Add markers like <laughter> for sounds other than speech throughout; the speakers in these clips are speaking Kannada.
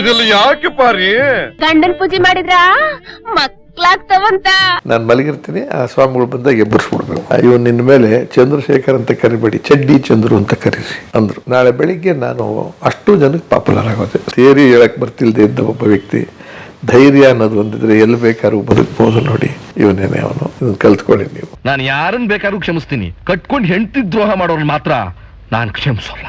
ಇದೆಲ್ಲ ಯಾಕೆ ಪಾರಿ? ಗಂಡನ್ ಪೂಜೆ ಮಾಡಿದ್ರ? ಮಕ್ಳಾಗ್ತವಂತ. ನಾನು ಮಲಗಿರ್ತೀನಿ ಆ ಸ್ವಾಮಿಗಳು ಬಂದಾಗ ಎಬ್ಬರಿಸ್ಬಿಡ್ಬೇಕು ಇವ್ ನಿನ್ ಮೇಲೆ ಚಂದ್ರಶೇಖರ್ ಅಂತ ಕರಿಬೇಡಿ ಚಡ್ಡಿ ಚಂದ್ರು ಅಂತ ಕರೀರಿ ಅಂದ್ರು. ನಾಳೆ ಬೆಳಿಗ್ಗೆ ನಾನು ಅಷ್ಟು ಜನಕ್ಕೆ ಪಾಪುಲರ್ ಆಗೋದೆ ಥಿಯರಿ ಹೇಳಕ್ ಬರ್ತಿಲ್ದೆ ಇದ್ದ ಒಬ್ಬ ವ್ಯಕ್ತಿ ಧೈರ್ಯ ಅನ್ನೋದು ಒಂದಿದ್ರೆ ಎಲ್ಲಿ ಬೇಕಾದ್ರೂ ಬದುಕ್ಬೋದು ನೋಡಿ ಇವನೇನೆ ಅವನು. ಇದನ್ನ ಕಲ್ತ್ಕೊಳ್ಳಿ ನೀವು. ನಾನು ಯಾರನ್ನ ಬೇಕಾದ್ರೂ ಕ್ಷಮಿಸ್ತೀನಿ. ಕಟ್ಕೊಂಡು ಹೆಂಡತಿ ದ್ರೋಹ ಮಾಡೋರು ಮಾತ್ರ. ನಾನು ಕ್ಷಮಿಸೋಲ್ಲ.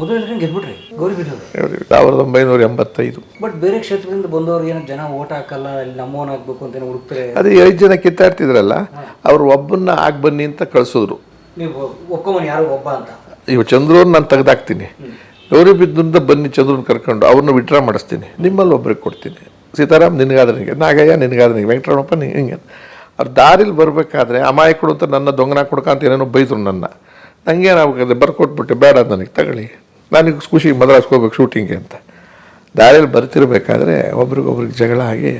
ಮೊದಲು ಎಲೆಕ್ಷನ್ ಗೆದ್ಬಿಟ್ರಿ. ಗೌರಿಬಿದನೂರು ಸಾವಿರದ ಒಂಬೈನೂರ ಎಂಬತ್ತೈದು. ಬಟ್ ಬೇರೆ ಕ್ಷೇತ್ರದಿಂದ ಬಂದವ್ರಿಗೆ ಏನೋ ಜನ ಓಟ್ ಹಾಕಲ್ಲ ಇಲ್ಲಿ ನಮ್ಮವನ್ ಆಗ್ಬೇಕು ಅಂತ ಏನೋ ಹುಡುಕ್ತಾರೆ. ಅದೇ ಐದು ಜನ ಕಿತ್ತಾಡ್ತಿದ್ರಲ್ಲ ಅವ್ರು ಒಬ್ಬನ್ನ ಆಗ್ ಬನ್ನಿ ಅಂತ ಕಳಿಸಿದ್ರು. ನೀವು ಒಪ್ಕೊಂಬನ್ ಯಾರು ಒಬ್ಬ ಅಂತ. ಇವ ಚಂದ್ರನ್ ನಾನು ತೆಗೆದಾಕ್ತೀನಿ. ಗೌರಿ ಬಿದ್ದುಂದ ಬನ್ನಿ ಚಂದ್ರನ್ ಕರ್ಕೊಂಡು ಅವ್ರನ್ನ ವಿಡ್ರಾ ಮಾಡಿಸ್ತೀನಿ. ನಿಮ್ಮಲ್ಲಿ ಒಬ್ರಿಗೆ ಕೊಡ್ತೀನಿ. ಸೀತಾರಾಮ್ ನಿನಗಾದನಿಗೆ ನಾಗಯ್ಯ ನಿನಗಾದನಿಗೆ ವೆಂಕಟರಮಣಪ್ಪ ನಿಂಗೆ ಹಿಂಗೆ. ಅವ್ರು ದಾರಿಲಿ ಬರಬೇಕಾದ್ರೆ ಅಮಾಯಕರು ಅಂತ ನನ್ನ ದೊಂಗನ ಕೊಡ್ಕ ಅಂತ ಏನೇನೋ ಬೈದ್ರು ನನ್ನ. ನಂಗೇನಾಗಬೇಕು ಬರ್ಕೊಟ್ಬಿಟ್ಟೆ ಬೇಡ ನನಗೆ ತಗೊಳ್ಳಿ. ನನಗೆ ಖುಷಿ ಮದ್ರಾಸ್ಗೆ ಹೋಗ್ಬೇಕು ಶೂಟಿಂಗ್ಗೆ ಅಂತ. ದಾರಿಯಲ್ಲಿ ಬರ್ತಿರಬೇಕಾದ್ರೆ ಒಬ್ರಿಗೊಬ್ರಿಗೆ ಜಗಳ ಆಗಿ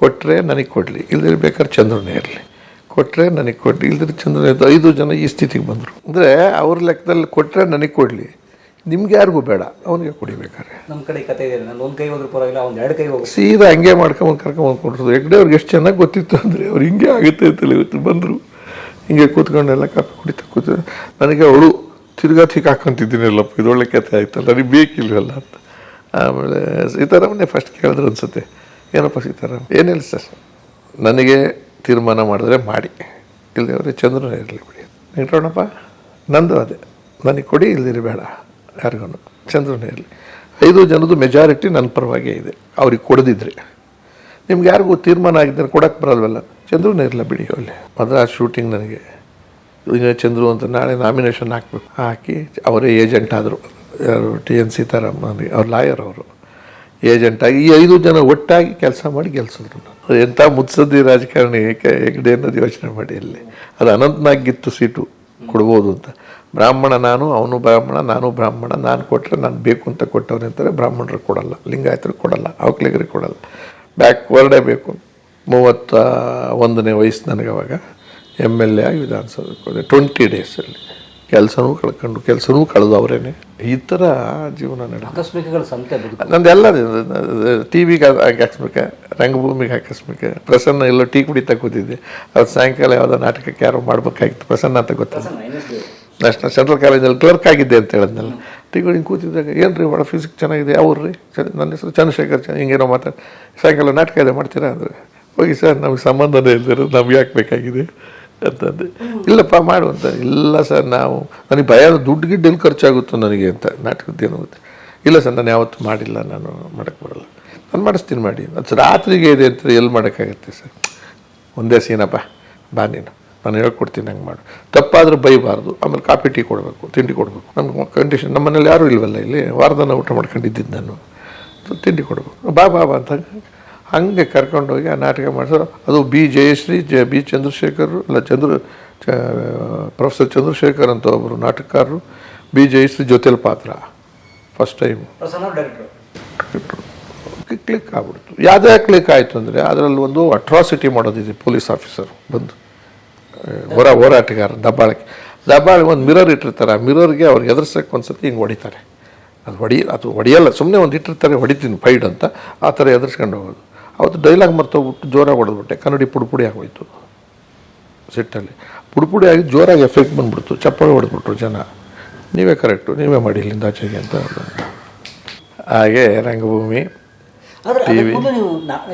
ಕೊಟ್ಟರೆ ನನಗೆ ಕೊಡಲಿ ಇಲ್ದಿರ ಬೇಕಾದ್ರೆ ಚಂದ್ರನೇ ಇರಲಿ. ಕೊಟ್ಟರೆ ನನಗೆ ಕೊಡಲಿ ಇಲ್ಲದ್ರೆ ಚಂದ್ರನೇ ಇದ್ದು ಐದು ಜನ ಈ ಸ್ಥಿತಿಗೆ ಬಂದರು. ಅಂದರೆ ಅವ್ರ ಲೆಕ್ಕದಲ್ಲಿ ಕೊಟ್ಟರೆ ನನಗೆ ಕೊಡಲಿ. ನಿಮ್ಗೆ ಯಾರಿಗೂ ಬೇಡ ಅವನಿಗೆ ಕುಡಿಬೇಕಾದ್ರೆ. ನಮ್ಮ ಕಡೆ ಕತೆ ಇದೆ ನಾನು ಒಂದು ಕೈ ಹೋದ್ರೆ ಪರವಾಗಿಲ್ಲ ಅವ್ನು ಎರಡು ಕೈ ಹೋಗಿ ಸೀದಾ ಹಂಗೆ ಮಾಡ್ಕೊಂಬಂದು ಕರ್ಕೊಂಬಂದು ಕೊಟ್ಟರು ಹೆಗ್ಡೆ ಅವ್ರಿಗೆ ಎಷ್ಟು ಚೆನ್ನಾಗಿ ಗೊತ್ತಿತ್ತು ಅಂದರೆ ಅವ್ರು ಹಿಂಗೆ ಆಗುತ್ತೆ ಅಂತಲೇ ಇವತ್ತು ಬಂದರು. ಹಿಂಗೆ ಕೂತ್ಕೊಂಡೆಲ್ಲ ಕಾಫಿ ಕುಡಿತಾ ಕೂತ, ನನಗೆ ಅವಳು ತಿರ್ಗಾ ಹಾಕೊಂತಿದ್ದೀನಲ್ಲಪ್ಪ, ಇದು ಒಳ್ಳೆ ಕತೆ ಆಯ್ತಲ್ಲ, ನನಗೆ ಬೇಕಿಲ್ವಲ್ಲ ಅಂತ. ಆಮೇಲೆ ಸೀತಾರಾಮನ್ನೇ ಫಸ್ಟ್ ಕೇಳಿದ್ರು ಅನ್ಸುತ್ತೆ, ಏನಪ್ಪ ಸೀತಾರಾಮ್? ಏನಿಲ್ಲ ಸರ್, ನನಗೆ ತೀರ್ಮಾನ ಮಾಡಿದ್ರೆ ಮಾಡಿ ಇಲ್ಲದೆ ಚಂದ್ರನ ಇರಲಿ ಬಿಡಿ ವೆಂಕಟರಮಣಪ್ಪ ನಂದು ಅದೇ, ನನಗೆ ಕೊಡಿ ಇಲ್ದಿರಿ ಬೇಡ ಯಾರಿಗೂ ಚಂದ್ರನೇ ಇರಲಿ. ಐದು ಜನದ್ದು ಮೆಜಾರಿಟಿ ನನ್ನ ಪರವಾಗೇ ಇದೆ, ಅವ್ರಿಗೆ ಕೊಡದಿದ್ರೆ. ನಿಮ್ಗೆ ಯಾರಿಗೂ ತೀರ್ಮಾನ ಆಗಿದ್ದರೆ ಕೊಡೋಕ್ಕೆ ಬರಲ್ವಲ್ಲ. ಚಂದ್ರನೇ ಇರಲ್ಲ ಬಿಡಿ ಅಲ್ಲಿ ಮದ್ರಾಸ್ ಶೂಟಿಂಗ್ ನನಗೆ. ಚಂದ್ರು ಅಂತ ನಾಳೆ ನಾಮಿನೇಷನ್ ಹಾಕ್ಬೇಕು. ಹಾಕಿ ಅವರೇ ಏಜೆಂಟ್ ಆದರು. ಯಾರು ಟಿ ಎನ್ ಸೀತಾರಾಮ್ ನನಗೆ ಅವ್ರು ಲಾಯರ್ ಅವರು. ಏಜೆಂಟ್ ಆಗಿ ಈ ಐದು ಜನ ಒಟ್ಟಾಗಿ ಕೆಲಸ ಮಾಡಿ ಗೆಲ್ಸಿದ್ರು ನಾನು ಎಂಥ ಮುತ್ಸದ್ದಿ ರಾಜಕಾರಣಿ ಹೆಗ್ಡೆ ಅನ್ನೋದು ಯೋಚನೆ ಮಾಡಿ ಅಲ್ಲಿ ಅದು ಅನಂತನಾಗಿತ್ತು ಸೀಟು ಕೊಡ್ಬೋದು ಅಂತ. ಬ್ರಾಹ್ಮಣ ನಾನು, ಅವನು ಬ್ರಾಹ್ಮಣ, ನಾನು ಬ್ರಾಹ್ಮಣ, ನಾನು ಕೊಟ್ಟರೆ ನಾನು ಬೇಕು ಅಂತ ಕೊಟ್ಟವ್ರು ಅಂತಾರೆ ಬ್ರಾಹ್ಮಣರು ಕೊಡಲ್ಲ. ಲಿಂಗಾಯತರು ಕೊಡಲ್ಲ ಅವಕ್ಲಿಗರಿಗೆ ಕೊಡಲ್ಲ. ಬ್ಯಾಕ್ವರ್ಡೇ ಬೇಕು ಮೂವತ್ತ ಒಂದನೇ ವಯಸ್ಸು ನನಗೆ ಅವಾಗ ಎಂ ಎಲ್ ಎ ಆಗಿ ವಿಧಾನಸೌಧಕ್ಕೆ ಹೋದೆ ಟ್ವೆಂಟಿ ಡೇಸಲ್ಲಿ ಕೆಲಸನೂ ಕಳ್ಕೊಂಡು ಕೆಲಸನೂ ಕಳೆದು ಅವರೇನೆ. ಈ ಥರ ಜೀವನ ಆಕಸ್ಮಿಕಗಳ ಸಂತೆ ನಂದೆಲ್ಲ ಟಿ ವಿಗೆ ಹಾಕಿಸ್ಬೇಕು ರಂಗಭೂಮಿಗೆ ಹಾಕಿಸ್ಬೇಕು. ಪ್ರಸನ್ನ ಎಲ್ಲೋ ಟೀ ಕುಡಿತಾ ಕೂತಿದ್ದೆ. ಅದು ಸಾಯಂಕಾಲ ಯಾವುದೋ ನಾಟಕಕ್ಕೆ ಯಾರೋ ಮಾಡ್ಬೇಕಾಗಿತ್ತು. ಪ್ರಸನ್ನ ಅಂತ ಗೊತ್ತಿಲ್ಲ. ನ್ಯಾಷನಲ್ ಸೆಂಟ್ರಲ್ ಕಾಲೇಜಲ್ಲಿ ಕ್ಲರ್ಕ್ ಆಗಿದ್ದೆ ಅಂತ ಹೇಳಿದ್ನಲ್ಲ. ಟೀ ಕುಡಿ ಕೂತಿದ್ದಾಗ ಏನು ರೀ ಭಾಳ ಫಿಸಿಕ್ ಚೆನ್ನಾಗಿದೆ ಅವ್ರು ರೀ. ನನ್ನ ಹೆಸರು ಚಂದ್ರಶೇಖರ್ ಚ ಹಿಂಗೇನೋ ಮಾತಾಡಿ ಸಾಯಂಕಾಲ ನಾಟಕ ಇದೆ ಮಾಡ್ತೀರಾ? ಅಂದರೆ. ಹೋಗಿ ಸರ್, ನಮಗೆ ಸಂಬಂಧನೇ ಇಲ್ದಿರೋದು ನಮ್ಗೆ ಯಾಕೆ ಬೇಕಾಗಿದೆ ಅಂತಂದೆ. ಇಲ್ಲಪ್ಪ, ಮಾಡು ಅಂತ. ಇಲ್ಲ ಸರ್, ನಾವು ನನಗೆ ಭಯ ದುಡ್ಡು ಗಿಡ್ಡು ಎಲ್ಲಿ ಖರ್ಚಾಗುತ್ತೋ ನನಗೆ ಅಂತ. ನಾಟಕದ್ದೇನು ಏನಾಗುತ್ತೆ ಇಲ್ಲ ಸರ್, ನಾನು ಯಾವತ್ತೂ ಮಾಡಿಲ್ಲ, ನಾನು ಮಾಡೋಕ್ಕೆ ಬರಲ್ಲ. ನಾನು ಮಾಡಿಸ್ತೀನಿ, ಮಾಡಿ. ಅದು ರಾತ್ರಿಗೆ ಇದೆ ಅಂತ ಎಲ್ಲಿ ಮಾಡೋಕ್ಕಾಗತ್ತೆ ಸರ್? ಒಂದೇ ಸೀನಪ್ಪ, ಬಾ ನೀನು. ನಾನು ಹೇಳ್ಕೊಡ್ತೀನಿ ಹಂಗೆ ಮಾಡು. ತಪ್ಪಾದರೂ ಬೈಬಾರ್ದು. ಆಮೇಲೆ ಕಾಫಿ, ಟೀ ಕೊಡಬೇಕು, ತಿಂಡಿ ಕೊಡಬೇಕು. ನಮ್ಮ ಕಂಡೀಷನ್ ನಮ್ಮ ಮನೇಲಿ ಯಾರೂ ಇಲ್ವಲ್ಲ ಇಲ್ಲಿ? ವಾರದನ್ನ ಊಟ ಮಾಡ್ಕೊಂಡಿದ್ದಿದ್ದು ನಾನು. ತಿಂಡಿ ಕೊಡಬೇಕು. ಬಾ ಬಾ ಬಾ ಅಂತ. ಹಂಗೆ ಕರ್ಕೊಂಡೋಗಿ ಆ ನಾಟಕ ಮಾಡಿಸೋ ಅದು ಬಿ ಜಯಶ್ರೀ ಜ ಬಿ ಚಂದ್ರಶೇಖರ್ ಅಲ್ಲ ಚಂದ್ರ ಚ ಪ್ರೊಫೆಸರ್ ಚಂದ್ರಶೇಖರ್ ಅಂತ ಒಬ್ಬರು ನಾಟಕಕಾರರು. ಬಿ ಜಯಶ್ರೀ ಜೊತೆಲಿ ಪಾತ್ರ ಫಸ್ಟ್ ಟೈಮ್. ಕ್ಲಿಕ್ ಆಗ್ಬಿಡ್ತು. ಯಾವುದೇ ಕ್ಲಿಕ್ ಆಯಿತು ಅಂದರೆ ಅದರಲ್ಲಿ ಒಂದು ಅಟ್ರಾಸಿಟಿ ಮಾಡೋದಿದೆ ಪೊಲೀಸ್ ಆಫೀಸರ್ ಬಂದು. ಹೊರ ಹೋರಾಟಗಾರ ದಬ್ಬಾಳಕ್ಕೆ ದಬ್ಬಾಳಿಗೆ ಒಂದು ಮಿರರ್ ಇಟ್ಟಿರ್ತಾರೆ. ಆ ಮಿರರ್ಗೆ ಅವ್ರಿಗೆ ಎದುರ್ಸಕ್ಕೆ ಒಂದು ಸತಿ ಹಿಂಗೆ ಹೊಡಿತಾರೆ. ಅದು ಹೊಡಿ ಅದು ಹೊಡಿಯಲ್ಲ ಸುಮ್ಮನೆ ಒಂದು ಇಟ್ಟಿರ್ತಾರೆ ಹೊಡಿತೀನಿ ಫೈಡ್ ಅಂತ. ಆ ಥರ ಎದುರಿಸ್ಕೊಂಡು ಹೋಗೋದು. ಅವತ್ತು ಡೈಲಾಗ್ ಮರ್ತೋಗ್ಬಿಟ್ಟು ಜೋರಾಗಿ ಹೊಡೆದ್ಬಿಟ್ಟೆ. ಕನ್ನಡಿ ಪುಡುಪುಡಿ ಪುಡಿ ಆಗೋಯ್ತು. ಸಿಟ್ಟಲ್ಲಿ. ಪುಡುಪುಡಿ ಪುಡಿ ಆಗಿ ಜೋರಾಗಿ ಎಫೆಕ್ಟ್ ಬಂದ್ಬಿಡ್ತು. ಚಪ್ಪಾಳೆ ಹೊಡೆದ್ಬಿಟ್ರು ಜನ. ನೀವೇ ಕರೆಕ್ಟು ನೀವೇ ಮಾಡಿ ಇಲ್ಲಿಂದ ಆಚೆಗೆ ಅಂತ ಹಾಗೆ ರಂಗಭೂಮಿ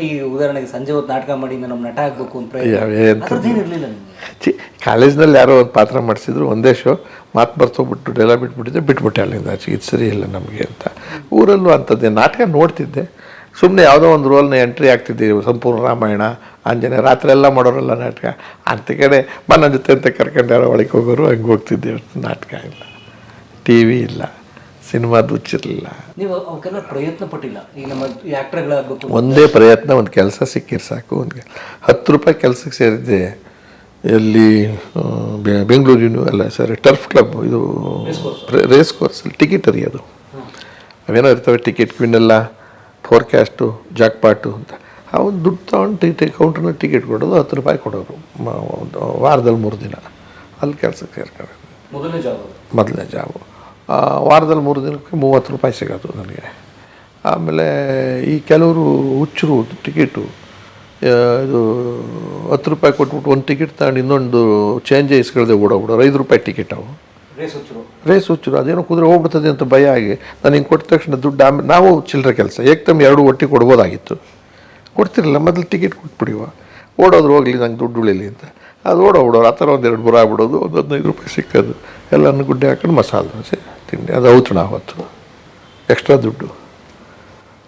ಈ ಉದಾಹರಣೆಗೆ ಸಂಜೆ ಹೊತ್ತು ನಾಟಕ ಮಾಡಿ ನಮ್ಮ ನಟ ಆಗಬೇಕು ಅಂತ ಕಾಲೇಜ್ನಲ್ಲಿ ಯಾರೋ ಒಂದು ಪಾತ್ರ ಮಾಡಿಸಿದ್ರು ಒಂದೇ ಶೋ ಮಾತು ಬರ್ತೋಗ್ಬಿಟ್ಟು ಡೈಲಾಗ್ ಬಿಟ್ಬಿಟ್ಟಿದ್ದೆ ಬಿಟ್ಬಿಟ್ಟೆ ಅಲ್ಲಿಂದ ಆಚೆಗೆ. ಇದು ಸರಿ ಇಲ್ಲ ನಮಗೆ ಅಂತ. ಊರಲ್ಲೂ ಅಂಥದ್ದೇ. ನಾಟಕ ನೋಡ್ತಿದ್ದೆ. ಸುಮ್ಮನೆ ಯಾವುದೋ ಒಂದು ರೋಲ್ನ ಎಂಟ್ರಿ ಆಗ್ತಿದ್ದೀವಿ ಸಂಪೂರ್ಣ ರಾಮಾಯಣ ಆಂಜನೇಯ ರಾತ್ರಿ ಎಲ್ಲ ಮಾಡೋರಲ್ಲ ನಾಟಕ. ಅಂತ ಕಡೆ ಮನ ಜೊತೆ ಅಂತ ಕರ್ಕೊಂಡು ಯಾರೋ ಒಳಗೆ ಹೋಗೋರು ಹಂಗೆ ಹೋಗ್ತಿದ್ದೆ ನಾಟಕ ಇಲ್ಲ. ಟಿ ವಿ ಇಲ್ಲ. ಸಿನಿಮಾದ ಹುಚ್ಚಿರಲಿಲ್ಲ ನೀವು ಅವಕ್ಕೆಲ್ಲ ಪ್ರಯತ್ನ ಪಟ್ಟಿಲ್ಲ. ನಮ್ಮ ಆ್ಯಕ್ಟ್ರ್ಗಳಾಗಬೇಕು ಒಂದೇ ಪ್ರಯತ್ನ ಒಂದು ಕೆಲಸ ಸಿಕ್ಕಿರ್ ಸಾಕು. ಒಂದು ಹತ್ತು ರೂಪಾಯಿ ಕೆಲಸಕ್ಕೆ ಸೇರಿದ್ದೆ. ಎಲ್ಲಿ ಬೆಂಗಳೂರು ಯೂನಿ ಅಲ್ಲ ಸರಿ ಟರ್ಫ್ ಕ್ಲಬ್ ಇದು ರೇಸ್ ಕೋರ್ಸಲ್ಲಿ ಟಿಕೆಟ್ ಅದು. ಅವೇನೋ ಇರ್ತವೆ ಟಿಕೆಟ್ ಕ್ವಿನ್ನೆಲ್ಲ ಫೋರ್ಕ್ಯಾಸ್ಟು ಜಾಕ್ಪಾಟು ಅಂತ. ಅವನು ದುಡ್ಡು ತೊಗೊಂಡು ಟಿ ಕೌಂಟ್ರನ್ನ ಟಿಕೆಟ್ ಕೊಡೋದು ಹತ್ತು ರೂಪಾಯಿ ಕೊಡೋರು ಮ- ಒಂದು ವಾರದಲ್ಲಿ ಮೂರು ದಿನ. ಅಲ್ಲಿ ಕೆಲಸಕ್ಕೆ ಸೇರ್ಕೊಂಡು ಮೊದಲನೇ ಜಾಬ್ ವಾರದಲ್ಲಿ ಮೂರು ದಿನಕ್ಕೆ ಮೂವತ್ತು ರೂಪಾಯಿ ಸಿಗೋದು ನನಗೆ. ಆಮೇಲೆ ಈ ಕೆಲವರು ಹುಚ್ಚರು ಟಿಕೆಟು ಇದು ಹತ್ತು ರೂಪಾಯಿ ಕೊಟ್ಬಿಟ್ಟು ಒಂದು ಟಿಕೆಟ್ ತಗೊಂಡು ಇನ್ನೊಂದು ಚೇಂಜ್ ಇಸ್ಕೊಳ್ದೆ ಓಡೋಗ್ಬಿಡೋರು. ಐದು ರೂಪಾಯಿ ಟಿಕೆಟ್ ಅವು. ರೇಸ್ ಹುಚ್ಚರು. ಅದೇನೋ ಕುದುರೆ ಹೋಗ್ಬಿಡ್ತದೆ ಅಂತ ಭಯ ಆಗಿ ನಾನು ಹಿಂಗೆ ಕೊಟ್ಟ ತಕ್ಷಣ ದುಡ್ಡು ಆಮೇಲೆ ನಾವು ಚಿಲ್ಲರೆ ಕೆಲಸ, ಏಕ್ದಮ್ ಎರಡು ಒಟ್ಟಿಗೆ ಕೊಡ್ಬೋದಾಗಿತ್ತು. ಕೊಡ್ತಿರಲಿಲ್ಲ, ಮೊದಲು ಟಿಕೆಟ್ ಕೊಟ್ಬಿಡಿವ ಓಡೋದ್ರು ಹೋಗಲಿ, ನಂಗೆ ದುಡ್ಡು ಉಳಿಲಿ ಅಂತ. ಅದು ಓಡೋಗ್ಬಿಡೋರು ಆ ಥರ ಒಂದು ಎರಡು ಬುರ ಆಗ್ಬಿಡೋದು, ಒಂದು ಹದಿನೈದು ರೂಪಾಯಿ ಸಿಕ್ಕೋದು. ಎಲ್ಲನೂ ಗುಡ್ಡೆ ಹಾಕೊಂಡು ಮಸಾಲೆ ದೋಸೆ, ತಿಂಡಿ, ಅದು ಔತಣ ಆವತ್ತು. ಎಕ್ಸ್ಟ್ರಾ ದುಡ್ಡು.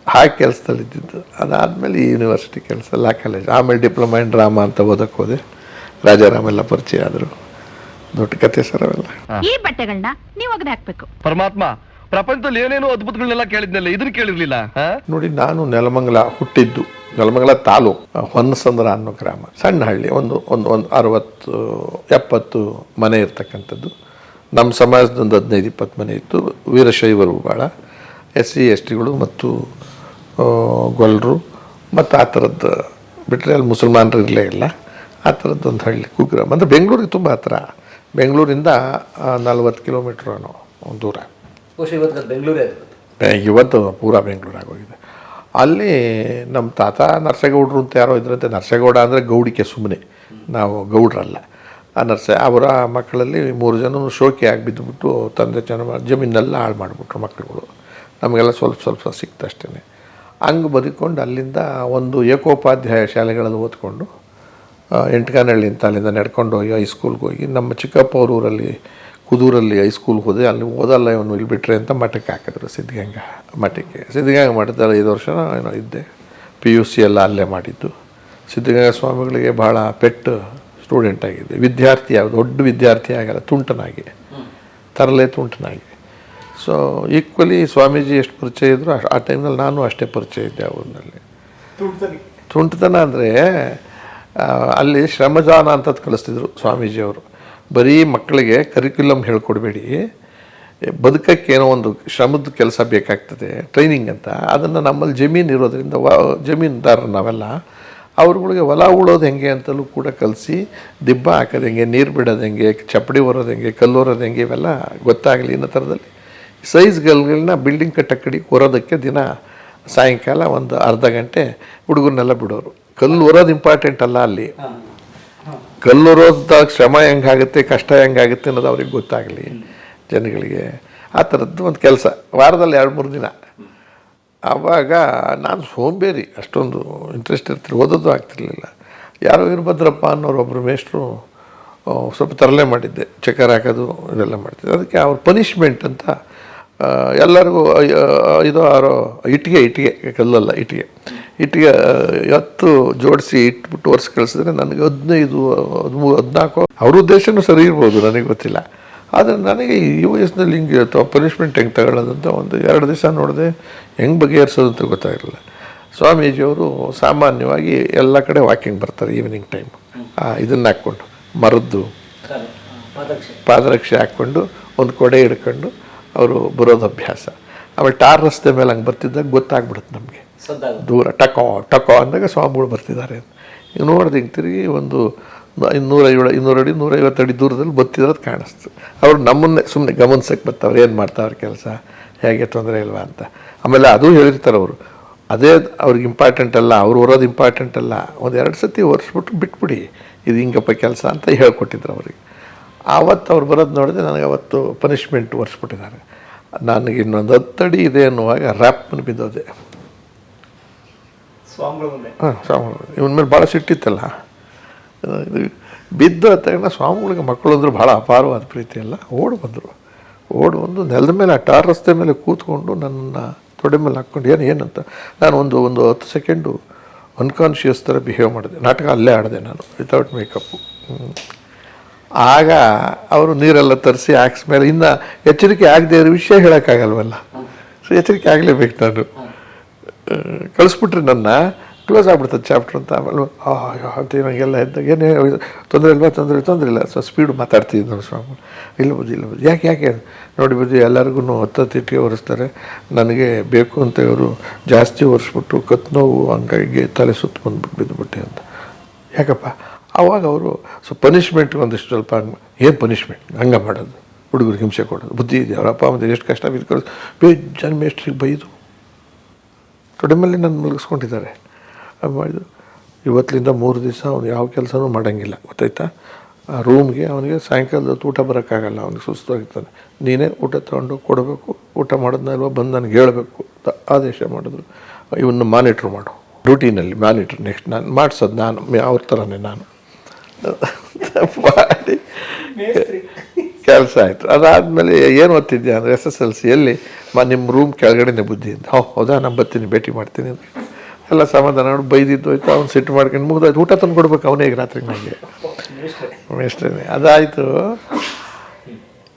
ಹಾಗೆ ಕೆಲಸದಲ್ಲಿ ಇದ್ದಿದ್ದು. ಅದಾದಮೇಲೆ ಯೂನಿವರ್ಸಿಟಿ ಕೆಲಸ, ಲಾ ಕಾಲೇಜ್, ಆಮೇಲೆ ಡಿಪ್ಲೊಮಾ ಇನ್ ಡ್ರಾಮಾ ಅಂತ ಓದಕ್ಕೆ ಹೋದೆ. ರಾಜಾರಾಮೆಲ್ಲ ಪರಿಚಯ ಆದರು. ದೊಡ್ಡ ಕತೆ ಸರ್ ಅವೆಲ್ಲ. ಈ ಬಟ್ಟೆಗಳನ್ನ ನೀವು ಒಗದೆ ಹಾಕ್ಬೇಕು. ಪರಮಾತ್ಮ ಪ್ರಪಂಚದಲ್ಲಿ ಏನೇನು ಅದ್ಭುತಗಳನ್ನೆಲ್ಲ ಕೇಳಿದ್ನಲ್ಲ ಇದನ್ನ ಕೇಳಿರ್ಲಿಲ್ಲ ಹಾ? ನೋಡಿ ನಾನು ನೆಲಮಂಗಲ ಹುಟ್ಟಿದ್ದು ನೆಲಮಂಗಲ ತಾಲೂಕು ಹೊನ್ನಸಂದ್ರ ಅನ್ನೋ ಗ್ರಾಮ. ಸಣ್ಣ ಹಳ್ಳಿ ಒಂದು ಒಂದು ಒಂದು ಅರವತ್ತು ಎಪ್ಪತ್ತು ಮನೆ ಇರ್ತಕ್ಕಂಥದ್ದು. ನಮ್ಮ ಸಮಾಜದ ಒಂದು ಹದಿನೈದು ಇಪ್ಪತ್ತು ಮನೆ ಇತ್ತು. ವೀರಶೈವರು ಭಾಳ ಎಸ್ ಸಿ ಎಸ್ ಟಿಗಳು ಮತ್ತು ಆ, ಗೊಲ್ಲರು ಮತ್ತು ಆ ಥರದ್ದು ಬಿಟ್ಟರೆ ಅಲ್ಲಿ ಮುಸಲ್ಮಾನರು ಇರಲೇ ಇಲ್ಲ. ಆ ಥರದ್ದು ಒಂದು ಹಳ್ಳಿ ಕುಗ್ರಾಮ. ಅಂದರೆ ಬೆಂಗಳೂರಿಗೆ ತುಂಬ ಹತ್ರ. ಬೆಂಗಳೂರಿಂದ ನಲ್ವತ್ತು ಕಿಲೋಮೀಟ್ರ್ ಅನ್ನೋ ದೂರ. ಇವತ್ತು ಅದು ಬೆಂಗಳೂರೇ ಇವತ್ತು. ಪೂರಾ ಬೆಂಗಳೂರಾಗಿ ಹೋಗಿದೆ ಅಲ್ಲಿ ನಮ್ಮ ತಾತ ನರಸೇಗೌಡರು ಅಂತ ಯಾರೋ ಇದ್ರಂತೆ ನರಸೇಗೌಡ ಅಂದರೆ ಗೌಡಿಕೆ ಸುಮ್ಮನೆ ನಾವು ಗೌಡ್ರಲ್ಲ. ಆ ನರ್ಸ ಅವರ ಮಕ್ಕಳಲ್ಲಿ ಮೂರು ಜನ ಶೋಕಿ ಆಗಿ ಬಿದ್ದುಬಿಟ್ಟು ತಂದೆ ಜನ ಜಮೀನೆಲ್ಲ ಹಾಳು ಮಾಡಿಬಿಟ್ರು ಮಕ್ಕಳುಗಳು ನಮಗೆಲ್ಲ ಸ್ವಲ್ಪ ಸ್ವಲ್ಪ ಸಿಕ್ತಷ್ಟೇ ಹಂಗೆ ಬದುಕೊಂಡು ಅಲ್ಲಿಂದ ಒಂದು ಏಕೋಪಾಧ್ಯಾಯ ಶಾಲೆಗಳಲ್ಲಿ ಓದ್ಕೊಂಡು ಎಂಟ್ಗಾನಹಳ್ಳಿ ಅಂತ ಅಲ್ಲಿಂದ ನಡ್ಕೊಂಡು ಹೋಗಿ ಹೈಸ್ಕೂಲ್ಗೆ ಹೋಗಿ ನಮ್ಮ ಚಿಕ್ಕಪ್ಪ ಅವ್ರ ಊರಲ್ಲಿ ಕುದೂರಲ್ಲಿ ಹೈಸ್ಕೂಲ್ಗೆ ಹೋದೆ. ಅಲ್ಲಿ ಓದಲ್ಲ ಇವನು ಇಲ್ಲಿ ಬಿಟ್ಟರೆ ಅಂತ ಮಠಕ್ಕೆ ಹಾಕಿದ್ರು ಸಿದ್ಧಗಂಗಾ ಮಠಕ್ಕೆ. ಸಿದ್ಧಗಂಗಾ ಮಠದಲ್ಲಿ ಐದು ವರ್ಷ ಏನೋ ಇದ್ದೆ. ಪಿ ಯು ಸಿ ಎಲ್ಲ ಅಲ್ಲೇ ಮಾಡಿದ್ದು. ಸಿದ್ಧಗಂಗಾ ಸ್ವಾಮಿಗಳಿಗೆ ಭಾಳ ಪೆಟ್ಟು ಸ್ಟೂಡೆಂಟ್ ಆಗಿದ್ದೆ. ವಿದ್ಯಾರ್ಥಿ ಯಾವುದು ದೊಡ್ಡ ವಿದ್ಯಾರ್ಥಿ ಆಗಲ್ಲ ತುಂಟನಾಗಿ. ತರಲೆ ತುಂಟನಾಗಿ. ಸೊ ಈಕ್ವಲಿ ಸ್ವಾಮೀಜಿ ಎಷ್ಟು ಪರಿಚಯ ಇದ್ರು ಆ ಟೈಮ್ನಲ್ಲಿ ನಾನು ಅಷ್ಟೇ ಪರಿಚಯ ಇದ್ದೆ ಅವ್ರನ್ನಲ್ಲಿ ತುಂಟತನ ಅಂದರೆ ಅಲ್ಲಿ ಶ್ರಮಜಾನ ಅಂತ ಕಲಿಸ್ತಿದ್ರು ಸ್ವಾಮೀಜಿಯವರು. ಬರೀ ಮಕ್ಕಳಿಗೆ ಕರಿಕ್ಯುಲಮ್ ಹೇಳ್ಕೊಡ್ಬೇಡಿ. ಬದುಕಕ್ಕೆ ಏನೋ ಒಂದು ಶ್ರಮದ ಕೆಲಸ ಬೇಕಾಗ್ತದೆ ಟ್ರೈನಿಂಗ್ ಅಂತ. ಅದನ್ನು ನಮ್ಮಲ್ಲಿ ಜಮೀನು ಇರೋದರಿಂದ ವ, ಜಮೀನ್ದಾರರು ನಾವೆಲ್ಲ, ಅವ್ರುಗಳಿಗೆ ಹೊಲ ಉಳೋದು ಹೆಂಗೆ ಅಂತಲೂ ಕೂಡ ಕಲಿಸಿ, ದಿಬ್ಬ ಹಾಕೋದು ಹೆಂಗೆ, ನೀರು ಬಿಡೋದು ಹೆಂಗೆ, ಚಪ್ಪಡಿ ಹೊರೋದು ಹೆಂಗೆ, ಕಲ್ಲು ಹೊರೋದು ಹೆಂಗೆ, ಇವೆಲ್ಲ ಗೊತ್ತಾಗಲಿ ಅನ್ನೋ ಥರದಲ್ಲಿ ಸೈಜ್ಗಳನ್ನ ಬಿಲ್ಡಿಂಗ್ ಕಟ್ಟಕ್ಕಡಿ ಹೊರೋದಕ್ಕೆ ದಿನ ಸಾಯಂಕಾಲ ಒಂದು ಅರ್ಧ ಗಂಟೆ ಹುಡುಗರನ್ನೆಲ್ಲ ಬಿಡೋರು. ಕಲ್ಲು ಹೊರೋದು ಇಂಪಾರ್ಟೆಂಟ್ ಅಲ್ಲ ಅಲ್ಲಿ. ಕಲ್ಲು ಹೊರೋದ ಶ್ರಮ ಹೆಂಗಾಗುತ್ತೆ ಕಷ್ಟ ಹೆಂಗಾಗುತ್ತೆ ಅನ್ನೋದು ಅವ್ರಿಗೆ ಗೊತ್ತಾಗಲಿ ಜನಗಳಿಗೆ. ಆ ಥರದ್ದು ಒಂದು ಕೆಲಸ. ವಾರದಲ್ಲಿ ಎರಡು ಮೂರು ದಿನ. ಆವಾಗ ನಾನು ಸೋಂಬೇರಿ ಅಷ್ಟೊಂದು ಇಂಟ್ರೆಸ್ಟ್ ಇರ್ತಿರ್ ಓದೋದು ಆಗ್ತಿರ್ಲಿಲ್ಲ. ಯಾರೋ ವೀರಭದ್ರಪ್ಪ ಅನ್ನೋರು ಒಬ್ಬರು ಮೇಷ್ಟ್ರು ಸ್ವಲ್ಪ ತರಲೆ ಮಾಡಿದ್ದೆ. ಚಕ್ಕರ್ ಹಾಕೋದು ಇದೆಲ್ಲ ಮಾಡ್ತಿದ್ದೆ. ಅದಕ್ಕೆ ಅವ್ರ ಪನಿಷ್ಮೆಂಟ್ ಅಂತ ಎಲ್ಲರಿಗೂ ಇದು ಐದೋ ಆರೋ ಇಟ್ಟಿಗೆ ಇಟ್ಟಿಗೆ ಕಲ್ಲಲ್ಲ ಇಟ್ಟಿಗೆ. ಇಟ್ಟಿಗೆ ಹತ್ತು ಜೋಡಿಸಿ ಇಟ್ಬಿಟ್ಟು ವರ್ಷ ಕಳಿಸಿದ್ರೆ ನನಗೆ ಹದಿನೈದು ಹದಿಮೂರು ಹದಿನಾಲ್ಕು ಅವ್ರ ಉದ್ದೇಶನೂ ಸರಿ ಇರ್ಬೋದು ನನಗೆ ಗೊತ್ತಿಲ್ಲ. ಆದರೆ ನನಗೆ ಈ ವಯಸ್ಸಿನಲ್ಲಿ ಹಿಂಗೆ ಪನಿಷ್ಮೆಂಟ್ ಹೆಂಗೆ ತಗೊಳ್ಳೋದಂತ ಒಂದು ಎರಡು ದಿವಸ ನೋಡಿದೆ ಹೆಂಗೆ ಬಗೆಹರಿಸೋದು ಅಂತ ಗೊತ್ತಾಗಿರಲಿಲ್ಲ ಸ್ವಾಮೀಜಿಯವರು ಸಾಮಾನ್ಯವಾಗಿ ಎಲ್ಲ ಕಡೆ ವಾಕಿಂಗ್ ಬರ್ತಾರೆ ಈವ್ನಿಂಗ್ ಟೈಮ್ ಇದನ್ನು ಹಾಕ್ಕೊಂಡು ಮರದ್ದು ಪಾದರಕ್ಷೆ ಹಾಕ್ಕೊಂಡು ಒಂದು ಕೊಡೆ ಹಿಡ್ಕೊಂಡು ಅವರು ಬರೋದು ಅಭ್ಯಾಸ ಆಮೇಲೆ ಟಾರ್ ರಸ್ತೆ ಮೇಲೆ ಹಂಗೆ ಬರ್ತಿದ್ದಾಗ ಗೊತ್ತಾಗ್ಬಿಡುತ್ತೆ ನಮಗೆ. ದೂರ ಟಕೋ ಟಕೋ ಅಂದಾಗ ಸ್ವಾಮಿಗಳು ಬರ್ತಿದ್ದಾರೆ ಅಂತ. ಈಗ ನೋಡ್ದೆ ಹಿಂಗೆ ತಿರುಗಿ ಒಂದು ಇನ್ನೂರೈವಳು ಇನ್ನೂರಡಿ ನೂರೈವತ್ತು ಅಡಿ ದೂರದಲ್ಲಿ ಬತ್ತಿರೋದು ಕಾಣಿಸ್ತು. ಅವರು ನಮ್ಮನ್ನೇ ಸುಮ್ಮನೆ ಗಮನಿಸಕ್ಕೆ ಬರ್ತಾವ್ರು ಏನು ಮಾಡ್ತಾವ್ರ ಕೆಲಸ? ಹೇಗೆ ತೊಂದರೆ ಇಲ್ವಾ ಅಂತ. ಆಮೇಲೆ ಅದು ಹೇಳಿರ್ತಾರೆ ಅವರು. ಅದೇ ಅವ್ರಿಗೆ ಇಂಪಾರ್ಟೆಂಟ್ ಅಲ್ಲ ಅವ್ರು ಹೊರೋದು ಇಂಪಾರ್ಟೆಂಟ್ ಅಲ್ಲ. ಒಂದು ಎರಡು ಸತಿ ಒರೆಸ್ಬಿಟ್ಟು ಬಿಟ್ಬಿಡಿ. ಇದು ಹಿಂಗಪ್ಪ ಕೆಲಸ ಅಂತ ಹೇಳ್ಕೊಟ್ಟಿದ್ರು ಅವ್ರಿಗೆ. ಆವತ್ತು ಅವ್ರು ಬರೋದು ನೋಡಿದ್ರೆ ನನಗೆ ಅವತ್ತು ಪನಿಷ್ಮೆಂಟ್ ಒರೆಸ್ಬಿಟ್ಟಿದ್ದಾರೆ. ನನಗೆ ಇನ್ನೊಂದು ಹತ್ತಡಿ ಇದೆ ಅನ್ನುವಾಗ ರ್ಯಾಪ್ನ ಬಿದ್ದೋದೆ. ಹಾಂ ಸ್ವಾಮಿಗಳು ಇವನ ಮೇಲೆ ಭಾಳ ಸಿಟ್ಟಿತ್ತಲ್ಲ. ಇದು ಬಿದ್ದು ತಕ್ಷಣ ಸ್ವಾಮಿಗಳಿಗೆ ಮಕ್ಕಳು ಅಂದ್ರೆ ಭಾಳ ಅಪಾರವಾದ ಪ್ರೀತಿ ಅಲ್ಲ. ಓಡಿ ಬಂದರು. ಓಡಿ ಬಂದು ನೆಲದ ಮೇಲೆ ಆ ಟಾರ್ ರಸ್ತೆ ಮೇಲೆ ಕೂತ್ಕೊಂಡು ನನ್ನ ತೊಡೆ ಮೇಲೆ ಹಾಕ್ಕೊಂಡು ಏನು ಏನಂತ? ನಾನು ಒಂದು ಒಂದು ಹತ್ತು ಸೆಕೆಂಡು ಅನ್ಕಾನ್ಷಿಯಸ್ ಥರ ಬಿಹೇವ್ ಮಾಡಿದೆ. ನಾಟಕ ಅಲ್ಲೇ ಆಡಿದೆ ನಾನು ವಿತೌಟ್ ಮೇಕಪ್ಪು ಆಗ ಅವರು ನೀರೆಲ್ಲ ತರಿಸಿ ಹಾಕ್ಸ್ಮೇಲೆ ಇನ್ನು ಎಚ್ಚರಿಕೆ ಆಗದೆ ಇರೋ ವಿಷಯ ಹೇಳೋಕ್ಕಾಗಲ್ವಲ್ಲ? ಸೊ ಎಚ್ಚರಿಕೆ ಆಗಲೇಬೇಕು ನಾನು. ಕಳಿಸ್ಬಿಟ್ರೆ ನನ್ನ. ಕ್ಲೋಸ್ ಆಗ್ಬಿಡ್ತದೆ ಚಾಪ್ಟರ್ ಅಂತ. ಆಮೇಲೆ ಅಂತ ನನಗೆಲ್ಲ ಇದ್ದಾಗ ಏನೇ ತೊಂದರೆ ಇಲ್ವಾ? ತೊಂದರೆ ತೊಂದರೆ ಇಲ್ಲ. ಸೊ ಸ್ಪೀಡ್ ಮಾತಾಡ್ತಿದ್ದೆ ಸ್ವಾಮಿ. ಇಲ್ಲ ಬುದ್ಧಿ ಇಲ್ಲ ಬುದ್ಧಿ. ಯಾಕೆ ಯಾಕೆ? ನೋಡಿ ಬುದ್ಧಿ ಎಲ್ಲರಿಗೂ ಹತ್ತತ್ತು ಇಟ್ಟಿಗೆ ಒರೆಸ್ತಾರೆ ನನಗೆ ಬೇಕು ಅಂತ ಇವರು ಜಾಸ್ತಿ ಒರೆಸ್ಬಿಟ್ಟು ಕತ್ತು ನೋವು ಹಂಗಾಗಿ ತಲೆ ಸುತ್ತ ಬಂದ್ಬಿಟ್ಟು ಬಿದ್ದುಬಿಟ್ಟೆ ಅಂತ. ಯಾಕಪ್ಪ? ಆವಾಗ ಅವರು ಸೊ ಪನಿಷ್ಮೆಂಟ್ ಒಂದಿಷ್ಟು ಸ್ವಲ್ಪ ಏನು ಪನಿಷ್ಮೆಂಟ್ ಹಂಗೆ ಮಾಡೋದು, ಹುಡುಗರಿಗೆ ಹಿಂಸೆ ಕೊಡೋದು, ಬುದ್ಧಿ ಇದೆ, ಅವರ ಅಪ್ಪ ಎಷ್ಟು ಕಷ್ಟ ಬಿದ್ದು ಬೇಜಾನ್ ಮೇಸ್ಟ್ರಿಗೆ ಬೈದು ತೊಡೆ ಮೇಲೆ ನನ್ನ ಮಲಗಿಸ್ಕೊಂಡಿದ್ದಾರೆ ಮಾಡಿದ್ರು. ಇವತ್ತಿನಿಂದ ಮೂರು ದಿವಸ ಅವನು ಯಾವ ಕೆಲಸನೂ ಮಾಡೋಂಗಿಲ್ಲ, ಗೊತ್ತಾಯ್ತಾ? ಆ ರೂಮ್ಗೆ ಅವನಿಗೆ ಸಾಯಂಕಾಲದ ಊಟ ಬರೋಕ್ಕಾಗಲ್ಲ, ಅವನಿಗೆ ಸುಸ್ತಾಗಿರ್ತಾನೆ. ನೀನೇ ಊಟ ತೊಗೊಂಡು ಕೊಡಬೇಕು, ಊಟ ಮಾಡೋದನ್ನ ಇಲ್ವಾ, ಬಂದು ನನಗೆ ಹೇಳಬೇಕು ಅಂತ ಆದೇಶ ಮಾಡಿದ್ರು. ಇವನ್ನ ಮಾನಿಟ್ರ್ ಮಾಡು, ಡ್ಯೂಟಿನಲ್ಲಿ ಮಾನಿಟ್ರ್, ನೆಕ್ಸ್ಟ್ ನಾನು ಮಾಡಿಸೋದು ನಾನು ಅವ್ರ ಥರನೇ ನಾನು. <laughs> ಮಾಡಿ. ಕೆಲಸ ಆಯಿತು. ಅದಾದಮೇಲೆ ಏನು ಓದ್ತಿದ್ದೆ ಅಂದರೆ ಎಸ್ ಎಸ್ ಎಲ್ ಸಿಯಲ್ಲಿ ಮ ನಿಮ್ಮ ರೂಮ್ ಕೆಳಗಡೆನೇ ಬುದ್ಧಿ ಅಂತ. ಹೋ ಹೌದಾ? ನಾನು ಬರ್ತೀನಿ ಭೇಟಿ ಮಾಡ್ತೀನಿ ಎಲ್ಲ ಸಮಾಧಾನ. ನೋಡಿ ಬೈದಿದ್ದು ಹೋಯ್ತು ಅವ್ನು ಸಿಟ್ಟು ಮಾಡ್ಕೊಂಡು ಮುಗ್ದಾಯ್ತು. ಊಟ ತಂದು ಕೊಡ್ಬೇಕು ಅವನೇ ಈಗ ರಾತ್ರಿ ನನಗೆ ಅಷ್ಟೇ ಅದಾಯಿತು.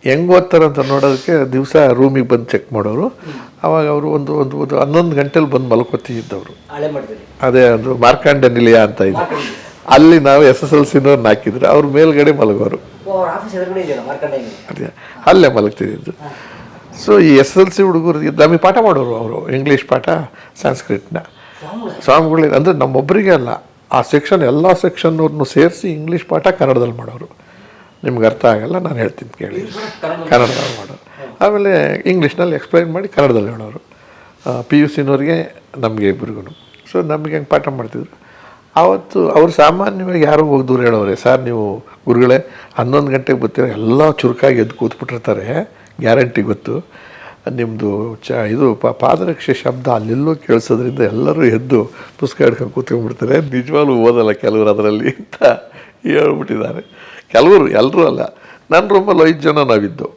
ಹೆಂಗೆ ಅಂತ ನೋಡೋದಕ್ಕೆ ದಿವಸ ರೂಮಿಗೆ ಬಂದು ಚೆಕ್ ಮಾಡೋರು. ಅವಾಗ ಅವರು ಒಂದು ಒಂದು ಒಂದು ಹನ್ನೊಂದು ಗಂಟೆಲಿ ಬಂದು ಮಲ್ಕೋತಿದ್ದವರು. ಅದೇ ಅದು ಮಾರ್ಕಾಂಡ ನಿಲಯ ಅಂತ ಇದೆ. ಅಲ್ಲಿ ನಾವು ಎಸ್ ಎಸ್ ಎಲ್ ಸಿನವ್ರನ್ನ ಹಾಕಿದ್ರೆ ಅವ್ರ ಮೇಲ್ಗಡೆ ಮಲಗೋರು. ಅಲ್ಲೇ ಮಲಗ್ತಿದ್ದು ಸೊ ಈ ಎಸ್ ಎಲ್ ಸಿ ಹುಡುಗರಿಗೆ ನಮಗೆ ಪಾಠ ಮಾಡೋರು ಅವರು ಇಂಗ್ಲೀಷ್ ಪಾಠ ಸಂಸ್ಕೃತನ ಸ್ವಾಮಿಗಳು? ಅಂದರೆ ನಮ್ಮೊಬ್ಬರಿಗೆ ಅಲ್ಲ ಆ ಸೆಕ್ಷನ್ ಎಲ್ಲ ಸೆಕ್ಷನ್ನವ್ರನ್ನು ಸೇರಿಸಿ ಇಂಗ್ಲೀಷ್ ಪಾಠ ಕನ್ನಡದಲ್ಲಿ ಮಾಡೋರು. ನಿಮ್ಗೆ ಅರ್ಥ ಆಗಲ್ಲ ನಾನು ಹೇಳ್ತೀನಿ ಕೇಳಿ. ಕನ್ನಡದಲ್ಲಿ? ಮಾಡೋರು. ಆಮೇಲೆ ಇಂಗ್ಲೀಷ್ನಲ್ಲಿ ಎಕ್ಸ್ಪ್ಲೈನ್ ಮಾಡಿ ಕನ್ನಡದಲ್ಲಿ ಹೇಳೋರು ಪಿ ಯು ಸಿನವ್ರಿಗೆ ನಮಗೆ ಇಬ್ಬರಿಗೂ ಸೊ ನಮಗೆ ಹೆಂಗೆ ಪಾಠ ಮಾಡ್ತಿದ್ರು? ಆವತ್ತು ಅವ್ರು ಸಾಮಾನ್ಯವಾಗಿ ಯಾರೋ ಹೋಗಿ ದೂರ ಹೇಳೋರೆ ಸರ್ ನೀವು ಗುರುಗಳೇ, ಹನ್ನೊಂದು ಗಂಟೆಗೆ ಬರ್ತೀರ? ಎಲ್ಲ ಚುರುಕಾಗಿ ಎದ್ದು ಕೂತ್ಬಿಟ್ಟಿರ್ತಾರೆ, ಗ್ಯಾರಂಟಿ ಗೊತ್ತು. ನಿಮ್ಮದು ಚ, ಇದು ಪ, ಪಾದರಕ್ಷೆ ಶಬ್ದ ಅಲ್ಲೆಲ್ಲೋ ಕೇಳಿಸೋದ್ರಿಂದ ಎಲ್ಲರೂ ಎದ್ದು ಪುಸ್ತಕ ಹಿಡ್ಕೊಂಡು ಕೂತ್ಕೊಂಡ್ಬಿಡ್ತಾರೆ. ನಿಜವಾಗ್ಲೂ ಓದಲ್ಲ ಕೆಲವರು ಅದರಲ್ಲಿ ಅಂತ ಹೇಳ್ಬಿಟ್ಟಿದ್ದಾರೆ. ಕೆಲವರು ಎಲ್ಲರೂ ಅಲ್ಲ. ನನ್ನ ರೂಮಲ್ಲಿ ಐದು ಜನ ನಾವಿದ್ದು.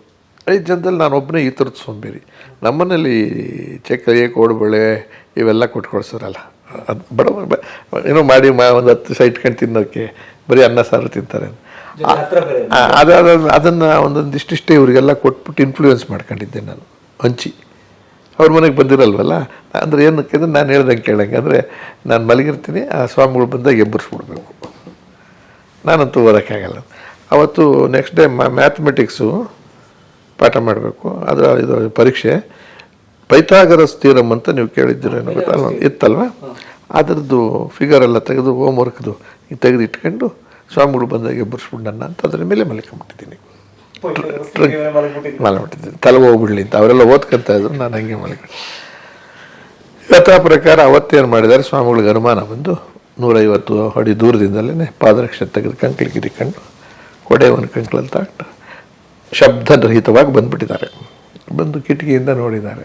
ಐದು ಜನದಲ್ಲಿ ನಾನು ಒಬ್ಬನೇ ಈ ಥರದ್ದು ಸೋಂಬೇರಿ. ನಮ್ಮನೇಲಿ ಚಕ್ಕೆ ಕೋಡುಬಳೆ ಇವೆಲ್ಲ ಕೊಟ್ಟು ಕಳ್ಸೋರಲ್ಲ ಅದು ಬಡ ಏನೋ ಮಾಡಿ ಮಾ ಒಂದು ಹತ್ತು ದಿವಸ ಇಟ್ಕೊಂಡು ತಿನ್ನೋಕ್ಕೆ ಬರೀ ಅನ್ನ ಸಾರು ತಿಂತಾರೆ. ಅದು ಅದನ್ನು ಒಂದೊಂದು ಇಷ್ಟಿಷ್ಟೇ ಇವರಿಗೆಲ್ಲ ಕೊಟ್ಬಿಟ್ಟು ಇನ್ಫ್ಲೂಯೆನ್ಸ್ ಮಾಡ್ಕೊಂಡಿದ್ದೆ ನಾನು ಹಂಚಿ. ಅವ್ರ ಮನೆಗೆ ಬಂದಿರಲ್ವಲ್ಲ? ಅಂದರೆ ಏನಕ್ಕೆ ಅಂದರೆ ನಾನು ಹೇಳ್ದಂಗೆ ಕೇಳಂಗೆ ಅಂದರೆ ನಾನು ಮಲಗಿರ್ತೀನಿ ಆ ಸ್ವಾಮಿಗಳು ಬಂದಾಗ ಎಬ್ಬರಿಸ್ಬಿಡ್ಬೇಕು. ನಾನಂತೂ ಓದೋಕ್ಕಾಗಲ್ಲ ಅವತ್ತು ನೆಕ್ಸ್ಟ್ ಡೇ ಮ್ಯಾಥಮೆಟಿಕ್ಸು ಪಾಠ ಮಾಡಬೇಕು ಅದು ಇದು ಪರೀಕ್ಷೆ. ಪೈಥಾಗರಸ್ ಸ್ಥಿರಂ ಅಂತ ನೀವು ಕೇಳಿದ್ದೀರೇನೋ ಗೊತ್ತಲ್ಲ ಇತ್ತಲ್ವ? ಅದರದ್ದು ಫಿಗರ್ ಎಲ್ಲ ತೆಗೆದು ಹೋಮ್ ವರ್ಕ್ದು ತೆಗೆದು ಇಟ್ಕೊಂಡು ಸ್ವಾಮಿಗಳು ಬಂದಾಗ ನನ್ನ ಅಂತ ಅದ್ರ ಮೇಲೆ ಮಲ್ಕೊಂಬಿಟ್ಟಿದ್ದೀನಿ ಮಲ್ಬಿಟ್ಟಿದ್ದೀನಿ ತಲೆ ಹೋಗ್ಬಿಡ್ಲಿ ಅಂತ. ಅವರೆಲ್ಲ ಓದ್ಕೊಂತ ಇದ್ರು, ನಾನು ಹಂಗೆ ಮಲ್ಕೊಂಡು ಯಥಾ ಪ್ರಕಾರ ಅವತ್ತೇನು ಮಾಡಿದ್ದಾರೆ? ಸ್ವಾಮಿಗಳಿಗೆ ಅನುಮಾನ ಬಂದು ನೂರೈವತ್ತು ಅಡಿ ದೂರದಿಂದಲೇ ಪಾದರಕ್ಷೆ ತೆಗೆದು ಕಂಕ್ಳಿಗೆ ಇರಿಕೊಂಡು ಕೊಡೆ ಒಂದು ಕಂಕ್ಳಲ್ಲಿ ತಗೊಂಡು ಶಬ್ದರಹಿತವಾಗಿ ಬಂದುಬಿಟ್ಟಿದ್ದಾರೆ. ಬಂದು ಕಿಟಕಿಯಿಂದ ನೋಡಿದ್ದಾರೆ.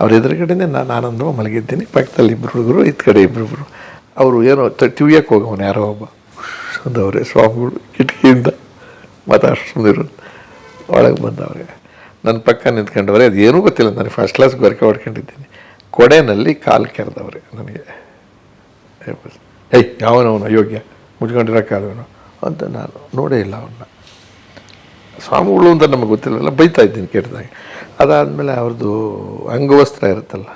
ಅವ್ರ ಎದುರುಗಡೆನೆ ನಾನು ಆನಂದ ಮಲಗಿದ್ದೀನಿ. ಪಕ್ಕದಲ್ಲಿ ಇಬ್ಬರು ಹುಡುಗರು ಈ ಕಡೆ ಇಬ್ಬರಿಬ್ಬರು ಅವರು ಏನೋ ತಿವಿಯಕ್ಕೆ ಹೋಗವನು ಯಾರೋ ಒಬ್ಬ. ಅಂದವ್ರೆ ಸ್ವಾಮಿಗಳು ಕಿಟಕಿಯಿಂದ ಮಾತಾಡ್ಸ್ಕೊಂಡಿರು ಒಳಗೆ ಬಂದವ್ರೆ ನನ್ನ ಪಕ್ಕ ನಿಂತ್ಕೊಂಡವ್ರೆ, ಅದು ಏನೂ ಗೊತ್ತಿಲ್ಲ. ನಾನು ಫಸ್ಟ್ ಕ್ಲಾಸ್ ಗೊರಕೆ ಹೊಡ್ಕೊಂಡಿದ್ದೀನಿ. ಕೊಡೆನಲ್ಲಿ ಕಾಲು ಕೆರೆದವ್ರೆ ನನಗೆ. ಏಯ್, ಯಾವನವನು? ಅಯೋಗ್ಯ. ಮುಚ್ಕೊಂಡಿರೋ ಕಾಲವನು. ಅಂತ ನಾನು ನೋಡೇ ಇಲ್ಲ ಅವನ್ನ ಸ್ವಾಮಿಗಳು ಅಂತ ನಮಗೆ ಗೊತ್ತಿಲ್ಲಲ್ಲ ಬೈತಾ ಇದ್ದೀನಿ ಕೇಳಿದಾಗ. ಅದಾದಮೇಲೆ ಅವ್ರದ್ದು ಅಂಗವಸ್ತ್ರ ಇರುತ್ತಲ್ಲ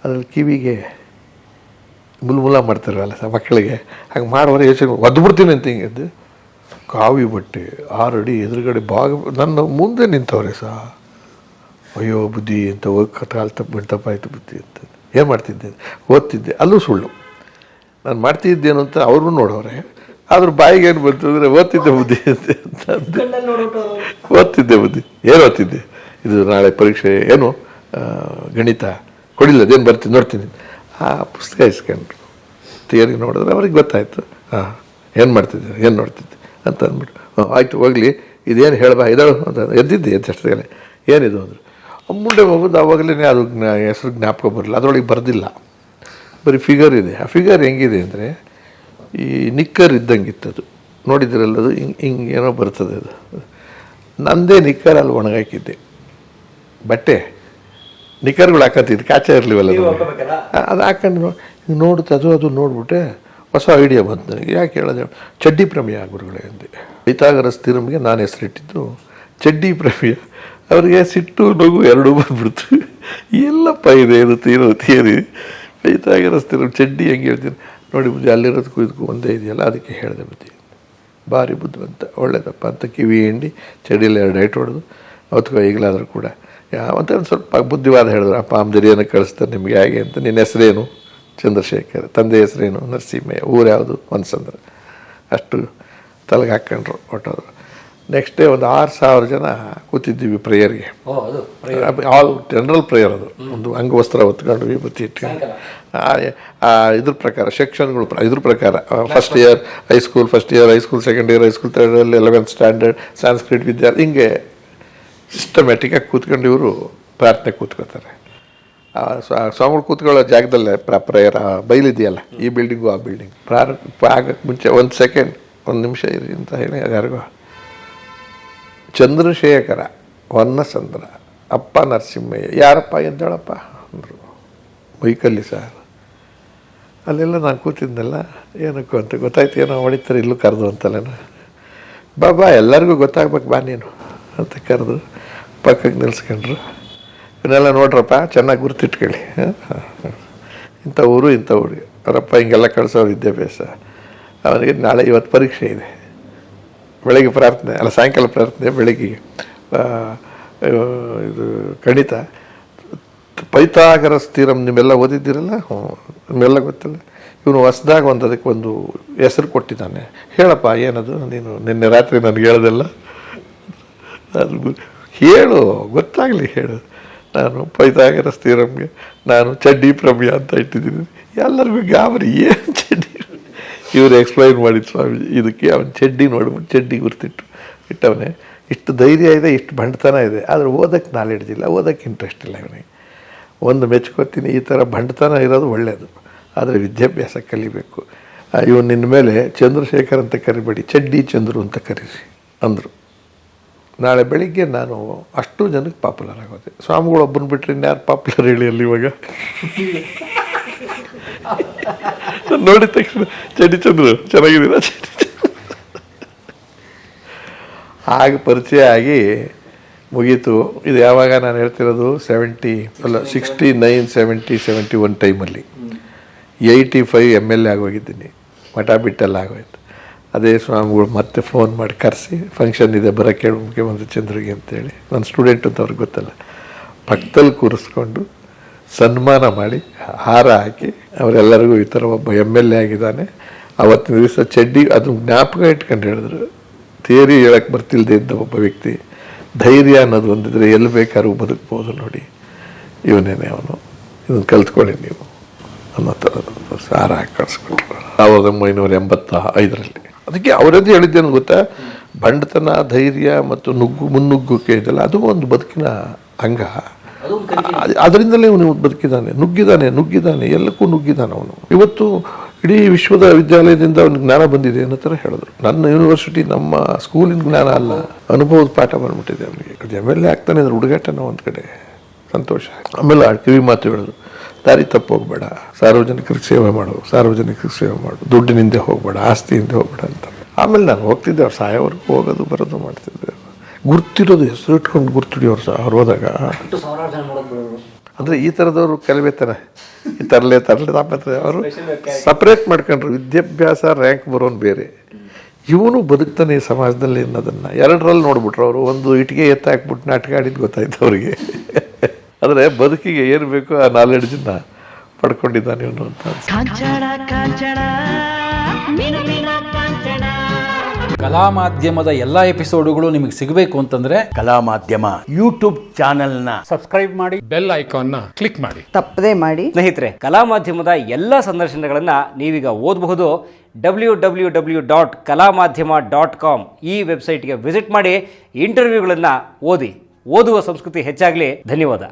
ಅದ್ರಲ್ಲಿ ಕಿವಿಗೆ ಮುಲ್ಮುಲ ಮಾಡ್ತಾರಲ್ಲ ಸಹ ಮಕ್ಕಳಿಗೆ. ಹಾಗೆ ಮಾಡೋರೆ ಯೋಚನೆ ಒದ್ಬಿಡ್ತೀನಿ ಅಂತ ಹಿಂಗೆ ಕಾವಿ ಬಟ್ಟೆ ಆರಡಿ ಅಡಿ ಎದುರುಗಡೆ ಬಾಗ ನನ್ನ ಮುಂದೆ ನಿಂತವ್ರೆ ಸಹ ಅಯ್ಯೋ ಬುದ್ಧಿ ಅಂತ ಹೋಗಿ ಕಾಲು ತಪ್ಪು ಬಿಡ್ತಪ್ಪ ಆಯಿತು ಬುದ್ಧಿ ಅಂತ. ಏನು ಮಾಡ್ತಿದ್ದೆ? ಓದ್ತಿದ್ದೆ. ಅಲ್ಲೂ ಸುಳ್ಳು. ನಾನು ಮಾಡ್ತಿದ್ದೇನು ಅಂತ ಅವ್ರು ನೋಡೋರೆ ಆದ್ರೆ ಬಾಯಿಗೆ ಏನು ಬಂತು ಅಂದರೆ ಓದ್ತಿದ್ದೆ ಬುದ್ಧಿ ಅಂತ ಓದ್ತಿದ್ದೆ ಬುದ್ಧಿ. ಏನು ಓದ್ತಿದ್ದೆ? ಇದು ನಾಳೆ ಪರೀಕ್ಷೆ ಏನು ಗಣಿತ ಕೊಡಿಲ್ಲ, ಅದೇನು ಬರ್ತೀನಿ, ನೋಡ್ತೀನಿ. ಆ ಪುಸ್ತಕ ಇಸ್ಕೊಂಡ್ರು. ಥಿಯರಿ ನೋಡಿದ್ರೆ ಅವ್ರಿಗೆ ಗೊತ್ತಾಯಿತು. ಹಾಂ ಏನು ಮಾಡ್ತಿದ್ದೆ ಏನು ನೋಡ್ತಿದ್ದೆ ಅಂತ ಅಂದ್ಬಿಟ್ಟು ಹಾಂ ಆಯಿತು, ಹೋಗಲಿ, ಇದೇನು ಹೇಳ್ಬಾ, ಇದಾಳು ಅಂತ ಎದ್ದಿದ್ದೆ ಎದ್ದಷ್ಟೇ ಏನಿದು ಅಂದರು. ಮುಂಡೆ ಹೋಗೋದು ಆವಾಗಲೇ ಅದು ಹೆಸರು ಜ್ಞಾಪಕ ಬರಲಿಲ್ಲ ಅದರೊಳಗೆ ಬರೆದಿಲ್ಲ. ಬರೀ ಫಿಗರ್ ಇದೆ. ಆ ಫಿಗರ್ ಹೆಂಗಿದೆ ಅಂದರೆ, ಈ ನಿಕ್ಕರ್ ಇದ್ದಂಗಿತ್ತದು ನೋಡಿದ್ರಲ್ಲ ಅದು, ಹಿಂಗೆ ಹಿಂಗೆ ಏನೋ ಬರ್ತದೆ ಅದು. ನಂದೇ ನಿಕ್ಕರ್ ಅಲ್ಲಿ ಒಣಗಾಕಿದ್ದೆ. ಬಟ್ಟೆ. ನಿಖರ್ಗಳು ಹಾಕತ್ತಿದ್ದು ಕಾಚ ಇರಲಿವಲ್ಲ ಅದು. ಹಾಕೊಂಡು ನೋ- ಹಿಂಗ್ ನೋಡುತ್ತೆ ಅದು ಅದು ನೋಡ್ಬಿಟ್ಟೆ ಹೊಸ ಐಡಿಯಾ ಬಂತು ನನಗೆ. ಯಾಕೆ ಹೇಳೋದು ಚಡ್ಡಿ ಪ್ರಮೇಯ ಗುರುಗಳೇ ಅಂದೆ. ಪೈಥಾಗರ ಸ್ಥಿರಮ್ಗೆ ನಾನು ಹೆಸರಿಟ್ಟಿದ್ದು ಚಡ್ಡಿ ಪ್ರಮೇಯ. ಅವರಿಗೆ ಸಿಟ್ಟು ನಗು ಎರಡೂ ಬಂದ್ಬಿಡ್ತು. ಎಲ್ಲಪ್ಪ ಇದೆ ಇದು ತೀರೋ ತೀರಿ. ಪೈತಾಗರ ಸ್ಥಿರಂ ಚಡ್ಡಿ ಹೆಂಗೆ ಹೇಳ್ತೀನಿ ನೋಡಿ ಬುದ್ಧಿ ಅಲ್ಲಿರೋದಕ್ಕೂ ಇದಕ್ಕೂ ಒಂದೇ ಇದೆಯಲ್ಲ ಅದಕ್ಕೆ ಹೇಳಿದೆ ಬುದ್ಧಿ ಭಾರಿ ಬುದ್ಧಿವಂತ ಒಳ್ಳೇದಪ್ಪ ಅಂತ ಕಿವಿ ಹಿಂಡಿ ಚಡಿಯಲ್ಲಿ ಎರಡು ಐಟ್ ಹೊಡೆದು ಅವತ್ತು ಈಗಲಾದರೂ ಕೂಡ ಯಾವಂತ ಒಂದು ಸ್ವಲ್ಪ ಬುದ್ಧಿವಾದ ಹೇಳಿದ್ರು ಅಪ್ಪ ಅಮ್ಜರಿಯನ್ನು ಕಳಿಸ್ತಾರೆ ನಿಮಗೆ ಹೇಗೆ ಅಂತ. ನಿನ್ನ ಹೆಸರೇನು? ಚಂದ್ರಶೇಖರ್. ತಂದೆ ಹೆಸರೇನು? ನರಸಿಂಹಯ್ಯ. ಊರು ಯಾವುದು? ಒಂದ್ಸಂದ್ರ ಅಷ್ಟು ತಲೆಗೆ ಹಾಕ್ಕೊಂಡ್ರು ಹೊಟ್ಟೋದ್ರು ನೆಕ್ಸ್ಟ್ ಡೇ ಒಂದು ಆರು ಸಾವಿರ ಜನ ಕೂತಿದ್ದೀವಿ ಪ್ರೇಯರ್ಗೆ. All general prayer. ಅದು. ಒಂದು ಅಂಗವಸ್ತ್ರ ಹೊತ್ಕೊಂಡು ವಿಭೂತಿ ಇಟ್ಕೊಂಡು ಇದ್ರ ಪ್ರಕಾರ ಸೆಕ್ಷನ್ಗಳು ಇದ್ರ ಪ್ರಕಾರ first year high school first year high school second year high school third year eleventh standard Sanskrit ವಿದ್ಯಾರ್ಥಿ ಹಿಂಗೆ ಸಿಸ್ಟಮ್ಯಾಟಿಕಾಗಿ ಕೂತ್ಕೊಂಡು ಇವರು ಪ್ರಾರ್ಥನೆ ಕೂತ್ಕೋತಾರೆ ಸ್ವಾಮಿಗಳು ಕೂತ್ಕೊಳ್ಳೋ ಜಾಗದಲ್ಲೇ ಪ್ರಾ ಪ್ರೇಯರ್ ಬೈಲಿದೆಯಲ್ಲ ಈ ಬಿಲ್ಡಿಂಗು ಆ ಬಿಲ್ಡಿಂಗ್ ಪ್ರಾರಂಭ ಆಗಕ್ಕೆ ಮುಂಚೆ ಒಂದು ಸೆಕೆಂಡ್ ಒಂದು ನಿಮಿಷ ಇರಿ ಅಂತ ಹೇಳಿ ಯಾರಿಗೋ. ಚಂದ್ರಶೇಖರ, ಹೊನ್ನಸಂದ್ರ, ಅಪ್ಪ ನರಸಿಂಹಯ್ಯ, ಯಾರಪ್ಪ ಎಂದಳಪ್ಪ ಅಂದರು. ವೈಕಲ್ಲಿ ಸರ್. ಅಲ್ಲೆಲ್ಲ ನಾನು ಕೂತಿದ್ನಲ್ಲ, ಏನಕ್ಕೂ ಅಂತ ಗೊತ್ತಾಯ್ತು, ಏನೋ ಹೊಡಿತಾರೆ, ಇಲ್ಲೂ ಕರೆದು ಅಂತಲೇನ ಬಾ ಬಾ, ಎಲ್ಲರಿಗೂ ಗೊತ್ತಾಗ್ಬೇಕು, ಬಾ ನೀನು ಅಂತ ಕರೆದು. ಪಕ್ಕಕ್ಕೆ ನಿಲ್ಸ್ಕೊಂಡ್ರು. ಇವನ್ನೆಲ್ಲ ನೋಡ್ರಪ್ಪ, ಚೆನ್ನಾಗಿ ಗುರ್ತಿಟ್ಕೊಳ್ಳಿ. ಇಂಥ ಊರು ಇಂಥ ಊರು. ಅವರಪ್ಪ, ಹಿಂಗೆಲ್ಲ ಕಳಿಸೋ ವಿದ್ಯಾಭ್ಯಾಸ. ಅವನಿಗೆ ನಾಳೆ ಇವತ್ತು ಪರೀಕ್ಷೆ ಇದೆ. ಬೆಳಗ್ಗೆ ಪ್ರಾರ್ಥನೆ, ಅಲ್ಲ ಸಾಯಂಕಾಲ ಪ್ರಾರ್ಥನೆ, ಬೆಳಗ್ಗೆ ಇದು ಗಣಿತ. ಪೈತಾಗರ ಸ್ಥಿರಂ ನಿಮ್ಮೆಲ್ಲ ಓದಿದ್ದೀರಲ್ಲ? ಹ್ಞೂ, ನಿಮ್ಮೆಲ್ಲ ಗೊತ್ತಿಲ್ಲ? ಇವನು ಹೊಸ್ದಾಗ ಒಂದು ಅದಕ್ಕೆ ಒಂದು ಹೆಸರು ಕೊಟ್ಟಿದ್ದಾನೆ. ಹೇಳಪ್ಪ, ಏನದು? ನೀನು ನಿನ್ನೆ ರಾತ್ರಿ ನನಗೆ ಹೇಳ್ದಲ್ಲ? ಅದು ಹೇಳು, ಗೊತ್ತಾಗಲಿ ಹೇಳು. ನಾನು ಪೈತಾಗರ ಸ್ಥಿರಮ್ಗೆ ನಾನು ಚಡ್ಡಿ ಪ್ರಮ್ಯ ಅಂತ ಇಟ್ಟಿದ್ದೀನಿ. ಎಲ್ಲರಿಗೂ ಗಾಬರಿ, ಏನು ಚಡ್ಡಿ? ಇವರು ಎಕ್ಸ್ಪ್ಲೈನ್ ಮಾಡಿದ್ರು ಸ್ವಾಮಿ ಇದಕ್ಕೆ ಅವನು ಚಡ್ಡಿ ನೋಡ್ಬಿಟ್ಟು ಚಡ್ಡಿ ಗುರ್ತಿಟ್ಟು ಇಟ್ಟವನೇ, ಇಷ್ಟು ಧೈರ್ಯ ಇದೆ, ಇಷ್ಟು ಬಂಡತನ ಇದೆ, ಆದರೆ ಓದಕ್ಕೆ ನಾಲೆಡ್ಜ್ ಇಲ್ಲ ಓದಕ್ಕೆ ಇಂಟ್ರೆಸ್ಟ್ ಇಲ್ಲ ಇವನಿಗೆ. ಒಂದು ಮೆಚ್ಕೋತೀನಿ, ಈ ಥರ ಬಂಡತನ ಇರೋದು ಒಳ್ಳೆಯದು ಆದರೆ ವಿದ್ಯಾಭ್ಯಾಸ ಕಲಿಬೇಕು. ಇವನು ನಿನ್ನ ಮೇಲೆ ಚಂದ್ರಶೇಖರ್ ಅಂತ ಕರಿಬೇಡಿ, ಚಡ್ಡಿ ಚಂದ್ರು ಅಂತ ಕರೀರಿ, ಅಂದರು. ನಾಳೆ ಬೆಳಿಗ್ಗೆ ನಾನು ಅಷ್ಟು ಜನಕ್ಕೆ ಪಾಪ್ಯುಲರ್ ಆಗೋದೆ ಸ್ವಾಮಿಗಳು ಒಬ್ಬನ ಬಿಟ್ಟರೆ ಇನ್ಯಾರು ಪಾಪ್ಯುಲರ್ ಹೇಳಿ ಅಲ್ಲಿ ಇವಾಗ? <laughs> ನೋಡಿದ ತಕ್ಷಣ ಚಂದ್ರು ಚೆನ್ನಾಗಿದ್ದೀರಾ ಆಗ ಪರಿಚಯ ಆಗಿ ಮುಗೀತು. ಇದು ಯಾವಾಗ ನಾನು ಹೇಳ್ತಿರೋದು? ಸೆವೆಂಟಿ ಅಲ್ಲ sixty nine seventy seventy one ಟೈಮಲ್ಲಿ eighty five M L A ಆಗೋಗಿದ್ದೀನಿ ಮಠ ಬಿಟ್ಟೆಲ್ಲ ಆಗೋಯ್ತು. ಅದೇ ಸ್ವಾಮಿಗಳು ಮತ್ತೆ ಫೋನ್ ಮಾಡಿ ಕರೆಸಿ ಫಂಕ್ಷನ್ ಇದೆ ಬರೋಕ್ಕೆ ಹೇಳು ಮುಖ್ಯಮಂತ್ರಿ ಚಂದ್ರಿಗೆ ಅಂತೇಳಿ. ನನ್ನ ಸ್ಟೂಡೆಂಟ್ ಅಂತ ಅವ್ರಿಗೆ ಗೊತ್ತಲ್ಲ. ಪಕ್ಕದಲ್ಲಿ ಕೂರಿಸ್ಕೊಂಡು ಸನ್ಮಾನ ಮಾಡಿ ಹಾರ ಹಾಕಿ ಅವರೆಲ್ಲರಿಗೂ ಈ ಥರ ಒಬ್ಬ ಎಂ ಎಲ್ ಎ ಆಗಿದ್ದಾನೆ. ಅವತ್ತಿನ ದಿವಸ ಚಡ್ಡಿ ಅದನ್ನ ಜ್ಞಾಪಕ ಇಟ್ಕೊಂಡು ಹೇಳಿದ್ರು. ಥಿಯರಿ ಹೇಳಕ್ಕೆ ಬರ್ತಿಲ್ಲದೆ ಇದ್ದ ಒಬ್ಬ ವ್ಯಕ್ತಿ. ಧೈರ್ಯ ಅನ್ನೋದು ಒಂದಿದ್ರೆ ಎಲ್ಲಿ ಬೇಕಾದ್ರೂ ಬದುಕ್ಬೋದು ನೋಡಿ. ಇವನೇನೆ ಅವನು. ಇದನ್ನು ಕಲ್ತ್ಕೊಳ್ಳಿ ನೀವು. ಅನ್ನೋ ಥರದ್ದು ಸಾರ ಹಾಕಿ ಕಳಿಸ್ಕೊಟ್ರು. ಸಾವಿರದ ಒಂಬೈನೂರ ಎಂಬತ್ತ ಐದರಲ್ಲಿ. ಅದಕ್ಕೆ ಅವರದ್ದು ಹೇಳಿದ್ದೇನು ಗೊತ್ತಾ? ಬಂಡತನ ಧೈರ್ಯ ಮತ್ತು ನುಗ್ಗು ಮುನ್ನುಗ್ಗುಕ್ಕೆ ಇದೆಲ್ಲ ಅದು ಒಂದು ಬದುಕಿನ ಅಂಗ. ಅದು ಅದರಿಂದಲೇ ಅವನು ಬದುಕಿದ್ದಾನೆ. ನುಗ್ಗಿದ್ದಾನೆ ನುಗ್ಗಿದ್ದಾನೆ ಎಲ್ಲಕ್ಕೂ ನುಗ್ಗಿದ್ದಾನೆ ಅವನು. ಇವತ್ತು ಇಡೀ ವಿಶ್ವದ ವಿದ್ಯಾಲಯದಿಂದ ಅವನಿಗೆ ಜ್ಞಾನ ಬಂದಿದೆ ಅನ್ನೋ ಥರ ಹೇಳಿದ್ರು. ನನ್ನ ಯೂನಿವರ್ಸಿಟಿ ನಮ್ಮ ಸ್ಕೂಲಿನ ಜ್ಞಾನ ಅಲ್ಲ. ಅನುಭವದ ಪಾಠ ಬಂದ್ಬಿಟ್ಟಿದೆ ಅವನಿಗೆ. ಎಂ ಎಲ್ ಎ ಆಗ್ತಾನೆ ಅಂದ್ರೆ ಹುಡುಗಾಟನ ಒಂದು ಕಡೆ. ಸಂತೋಷ. ಆಮೇಲೆ ಆ ಕಿವಿ ಮಾತು ಹೇಳಿದ್ರು. ದಾರಿ ತಪ್ಪು ಹೋಗ್ಬೇಡ ಸಾರ್ವಜನಿಕರಿಗೆ ಸೇವೆ ಮಾಡು ಸಾರ್ವಜನಿಕರಿಗೆ ಸೇವೆ ಮಾಡು. ದುಡ್ಡಿನಿಂದ ಹೋಗ್ಬೇಡ ಆಸ್ತಿಯಿಂದ ಹೋಗ್ಬೇಡ ಅಂತ. ಆಮೇಲೆ ನಾನು ಹೋಗ್ತಿದ್ದೆ ಅವ್ರು ಸಾಯೋವರೆಗೂ ಹೋಗೋದು ಬರೋದು ಮಾಡ್ತಿದ್ದೆ. ಗುರ್ತಿರೋದು ಹೆಸರು ಇಟ್ಕೊಂಡು ಗುರ್ತಿಡಿಯೋರು ಸಹ ಅವ್ರು ಹೋದಾಗ. ಅಂದರೆ ಈ ಥರದವರು ಕಲಿಬೇತಾನೆ ಈ ತರಲೆ ತರಲೆ ತಾಪತ್ರೆ ಅವರು ಸಪ್ರೇಟ್ ಮಾಡ್ಕೊಂಡ್ರು. ವಿದ್ಯಾಭ್ಯಾಸ ರ್ಯಾಂಕ್ ಬರೋನು ಬೇರೆ. ಇವನು ಬದುಕ್ತಾನೆ ಈ ಸಮಾಜದಲ್ಲಿ ಅನ್ನೋದನ್ನು. ಎರಡರಲ್ಲಿ ನೋಡ್ಬಿಟ್ರು ಅವರು. ಒಂದು ಇಟ್ಟಿಗೆ ಎತ್ತಾಕ್ಬಿಟ್ಟು ನಾಟಕ ಆಡಿದ್ದು ಗೊತ್ತಾಯ್ತು ಅವರಿಗೆ. ಆದರೆ ಬದುಕಿಗೆ ಏನು ಬೇಕೋ ಆ ನಾಲೆಡ್ಜನ್ನ ಪಡ್ಕೊಂಡಿದ್ದಾನೆ ಇವನು ಅಂತ ಕಲಾ ಮಾಧ್ಯಮದ ಎಲ್ಲ ಎಪಿಸೋಡುಗಳು ನಿಮಗೆ ಸಿಗಬೇಕು ಅಂತಂದ್ರೆ ಕಲಾ ಮಾಧ್ಯಮ ಯೂಟ್ಯೂಬ್ ಮಾಡಿ. ಬೆಲ್ ಐಕಾನ್ನ ಕ್ಲಿಕ್ ಮಾಡಿ. ತಪ್ಪದೇ ಮಾಡಿ. ಸ್ನೇಹಿತರೆ ಕಲಾ ಮಾಧ್ಯಮದ ಎಲ್ಲ ಸಂದರ್ಶನಗಳನ್ನು ನೀವೀಗ ಓದಬಹುದು. ಡಬ್ಲ್ಯೂ ಡಬ್ಲ್ಯೂ ಡಬ್ಲ್ಯೂ ಡಾಟ್ ಕಲಾ ಮಾಧ್ಯಮ ಡಾಟ್ ಕಾಮ್ ಈ ವೆಬ್ಸೈಟ್ಗೆ ವಿಸಿಟ್ ಮಾಡಿ ಇಂಟರ್ವ್ಯೂಗಳನ್ನು ಓದಿ. ಓದುವ ಸಂಸ್ಕೃತಿ ಹೆಚ್ಚಾಗಲಿ. ಧನ್ಯವಾದ.